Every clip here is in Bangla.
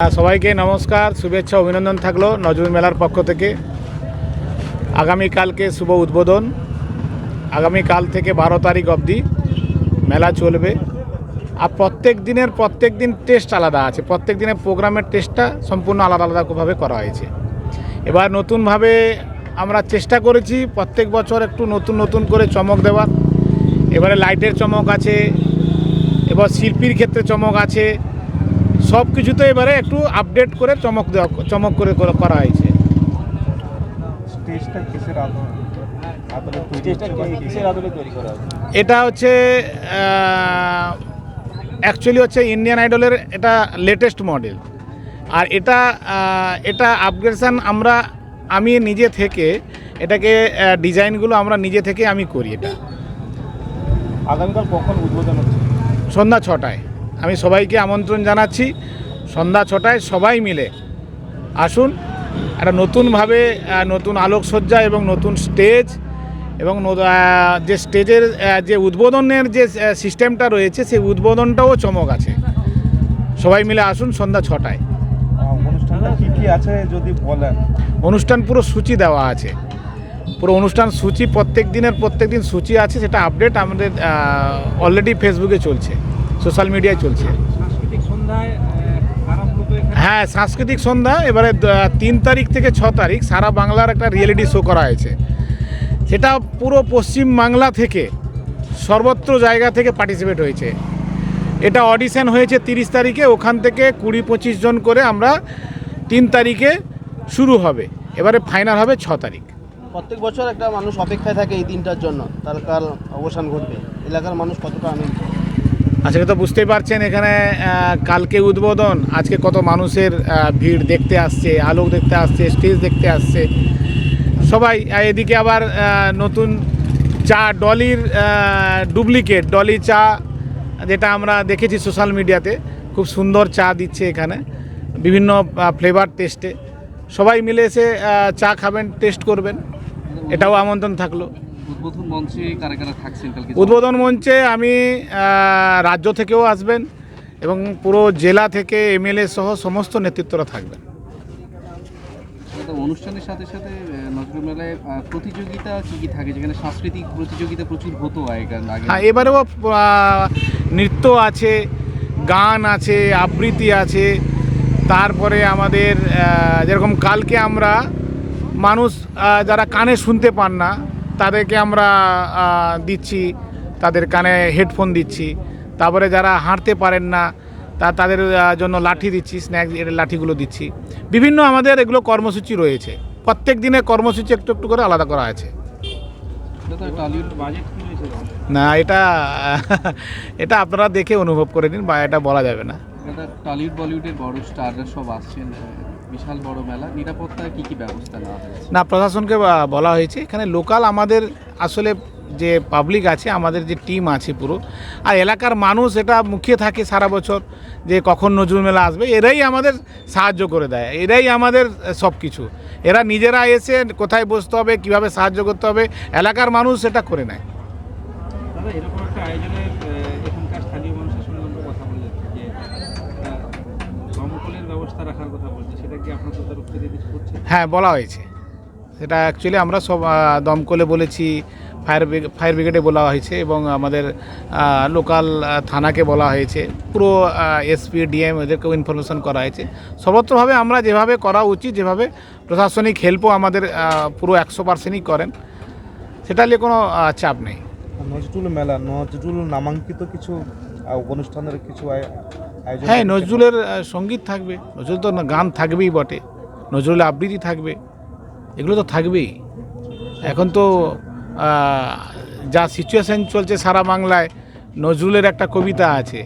সবাইকে নমস্কার, শুভেচ্ছা, অভিনন্দন থাকল নজরুল মেলার পক্ষ থেকে। আগামীকালকে শুভ উদ্বোধন। আগামীকাল থেকে বারো তারিখ অবধি মেলা চলবে। আর প্রত্যেক দিনের, প্রত্যেক দিন টেস্ট আলাদা আছে। প্রত্যেক দিনের প্রোগ্রামের টেস্টটা সম্পূর্ণ আলাদা আলাদাভাবে করা হয়েছে। এবার নতুনভাবে আমরা চেষ্টা করেছি প্রত্যেক বছর একটু নতুন নতুন করে চমক দেওয়ার। এবারে লাইটের চমক আছে। এবার শিল্পীর ক্ষেত্রে চমক আছে। সব কিছুতে এবারে একটু আপডেট করে চমক দেওয়া চমক করে করে হয়েছে। এটা হচ্ছে অ্যাকচুয়ালি হচ্ছে ইন্ডিয়ান আইডলের এটা লেটেস্ট মডেল আর এটা এটা আপগ্রেডেশন আমরা আমি নিজে থেকে এটাকে ডিজাইনগুলো আমরা নিজে থেকে আমি করি এটা। আগামীকাল কখন উদ্বোধন হচ্ছে? সন্ধ্যা ছটায়। আমি সবাইকে আমন্ত্রণ জানাচ্ছি। সন্ধ্যা ছটায় সবাই মিলে আসুন। একটা নতুনভাবে নতুন আলোকসজ্জা এবং নতুন স্টেজ এবং যে স্টেজের যে উদ্বোধনের যে সিস্টেমটা রয়েছে সেই উদ্বোধনটাও চমক আছে। সবাই মিলে আসুন সন্ধ্যা ছটায়। আছে যদি বলেন? অনুষ্ঠান পুরো সূচি দেওয়া আছে। পুরো অনুষ্ঠান সূচি প্রত্যেক দিনের প্রত্যেক দিন সূচি আছে সেটা আপডেট আমাদের অলরেডি ফেসবুকে চলছে। সোশ্যাল মিডিয়ায় চলছে। সাংস্কৃতিক সন্ধ্যায় আরম্ভ হ্যাঁ সাংস্কৃতিক সন্ধ্যা এবারে তিন তারিখ থেকে ছ তারিখ সারা বাংলার একটা রিয়েলিটি শো করা হয়েছে। সেটা পুরো পশ্চিম বাংলা থেকে সর্বত্র জায়গা থেকে পার্টিসিপেট হয়েছে। এটা অডিশন হয়েছে তিরিশ তারিখে ওখান থেকে কুড়ি পঁচিশ জন করে আমরা তিন তারিখে শুরু হবে। এবারে ফাইনাল হবে ছ তারিখ। প্রত্যেক বছর একটা মানুষ অপেক্ষায় থাকে এই দিনটার জন্য তার কাল অবসান ঘটবে। এলাকার মানুষ কতটা আনন্দ আজকে তো বুঝতেই পারছেন এখানে কালকে উদ্বোধন, আজকে কত মানুষের ভিড় দেখতে আসছে, আলোক দেখতে আসছে, স্টেজ দেখতে আসছে। সবাই এদিকে আবার নতুন চা ডলির ডুপ্লিকেট, ডলি চা, যেটা আমরা দেখেছি সোশ্যাল মিডিয়াতে, খুব সুন্দর চা দিচ্ছে এখানে, বিভিন্ন ফ্লেভার টেস্টে সবাই মিলে এসে চা খাবেন টেস্ট করবেন, এটাও আমন্ত্রণ থাকল। উদ্বোধন মঞ্চে কারা কারা থাকছেন কালকে? উদ্বোধন মঞ্চে আমি রাজ্য থেকেও আসবেন এবং পুরো জেলা থেকে এমএলএ সহ সমস্ত নেতৃত্বরা থাকবেন। অনুষ্ঠানের সাথে সাথে নজরুল মেলায় প্রতিযোগিতা কি কি থাকে? যেখানে সাংস্কৃতিক প্রতিযোগিতা প্রচুর হতো আগেকার হ্যাঁ এবারেও নৃত্য আছে গান আছে আবৃত্তি আছে। তারপরে আমাদের যেরকম কালকে আমরা মানুষ যারা কানে শুনতে পান না তাদেরকে আমরা দিচ্ছি তাদের কানে হেডফোন দিচ্ছি। তারপরে যারা হাঁটতে পারেন না তা তাদের জন্য লাঠি দিচ্ছি স্ন্যাক্স লাঠিগুলো দিচ্ছি। বিভিন্ন আমাদের এগুলো কর্মসূচি রয়েছে। প্রত্যেক দিনে কর্মসূচি একটু একটু করে আলাদা করা আছে। না এটা এটা আপনারা দেখে অনুভব করে নিন বা এটা বলা যাবে না। টলিউড বলিউডের বড় স্টাররা সব আসছেন আহ, বিশাল বড় মেলা নিরাপত্তার কি কি ব্যবস্থা নেওয়া হয়েছে? না প্রশাসনকে বলা হয়েছে এখানে লোকাল আমাদের আসলে যে পাবলিক আছে আমাদের যে টিম আছে পুরো আর এলাকার মানুষ এটা মুখিয়ে থাকে সারা বছর যে কখন নজরুল মেলা আসবে এরাই আমাদের সাহায্য করে দেয় এরাই আমাদের সব কিছু এরা নিজেরা এসে কোথায় বসতে হবে কীভাবে সাহায্য করতে হবে এলাকার মানুষ সেটা করে নেয়। এরকম একটা আয়োজনে আহ, এখানকার স্থানীয় মানুষের সঙ্গে আমরা কথা বলে যাচ্ছি যে একটা দমকলের ব্যবস্থা রাখার কথা বলছে সেটা কি আপনাদের তরফ থেকে কিছু করছে? হ্যাঁ বলা হয়েছে। সেটা অ্যাকচুয়ালি আমরা সব দমকলে বলেছি ফায়ার ফায়ার ব্রিগেডে বলা হয়েছে এবং আমাদের লোকাল থানাকে বলা হয়েছে। পুরো এসপি ডিএম এদেরকেও ইনফরমেশন করা হয়েছে। সর্বত্রভাবে আমরা যেভাবে করা উচিত যেভাবে প্রশাসনিক হেল্পও আমাদের পুরো একশো পার্সেন্টই করেন সেটা নিয়ে কোনো চাপ নেই। নজরুল মেলা নজরুল নামাঙ্কিত কিছু অনুষ্ঠানের কিছু হ্যাঁ নজরুলের সংগীত থাকবে। নজরুল তো গান থাকবেই বটে। নজরুলের আবৃত্তি থাকবে। এগুলো তো থাকবেই। এখন তো যা সিচুয়েশন চলছে সারা বাংলায় নজরুলের একটা কবিতা আছে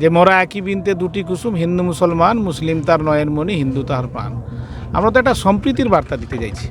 যে মোরা একই বিনতে দুটি কুসুম হিন্দু মুসলমান মুসলিম তার নয়নমণি হিন্দু তার প্রাণ আমরা তো একটা সম্প্রীতির বার্তা দিতে চাইছি।